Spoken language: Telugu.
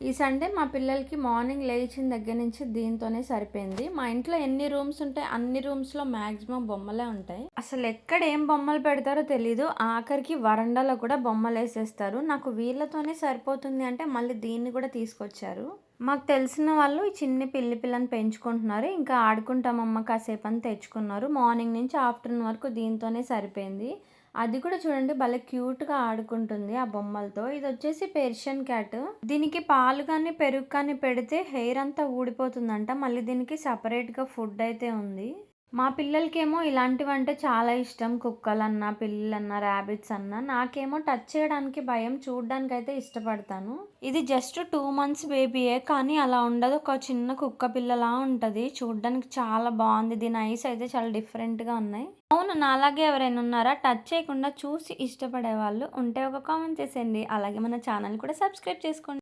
ఈ సండే మా పిల్లలకి మార్నింగ్ లేచిన దగ్గర నుంచి దీంతోనే సరిపోయింది. మా ఇంట్లో ఎన్ని రూమ్స్ ఉంటాయి అన్ని రూమ్స్లో మ్యాక్సిమం బొమ్మలే ఉంటాయి. అసలు ఎక్కడ ఏం బొమ్మలు పెడతారో తెలీదు. ఆఖరికి వరండాలో కూడా బొమ్మలు వేసేస్తారు. నాకు వీళ్ళతోనే సరిపోతుంది అంటే మళ్ళీ దీన్ని కూడా తీసుకొచ్చారు. మాకు తెలిసిన వాళ్ళు ఈ చిన్ని పిల్లి పిల్లని పెంచుకుంటున్నారు. ఇంకా ఆడుకుంటామమ్మ కాసేపు అని తెచ్చుకున్నారు. మార్నింగ్ నుంచి ఆఫ్టర్నూన్ వరకు దీంతోనే సరిపోయింది. అది కూడా చూడండి భలే క్యూట్గా ఆడుకుంటుంది ఆ బొమ్మలతో. ఇది వచ్చేసి పెర్షియన్ క్యాట్ దీనికి పాలు కానీ పెరుగు కానీ పెడితే హెయిర్ అంతా ఊడిపోతుందంట. మళ్ళీ దీనికి సపరేట్గా ఫుడ్ అయితే ఉంది. మా పిల్లలకేమో ఇలాంటివి అంటే చాలా ఇష్టం. కుక్కలన్నా పిల్లలన్నా ర్యాబిట్స్ అన్నా. నాకేమో టచ్ చేయడానికి భయం చూడడానికి అయితే ఇష్టపడతాను. ఇది జస్ట్ టూ మంత్స్ బేబీయే కానీ అలా ఉండదు. ఒక చిన్న కుక్క పిల్లలా ఉంటుంది. చూడడానికి చాలా బాగుంది. దీని ఐస్ అయితే చాలా డిఫరెంట్గా ఉన్నాయి. అవును నాలాగే ఎవరైనా ఉన్నారా? టచ్ చేయకుండా చూసి ఇష్టపడే వాళ్ళు ఉంటే ఒక కామెంట్ చేసేయండి. అలాగే మన ఛానల్ కూడా సబ్స్క్రైబ్ చేసుకోండి.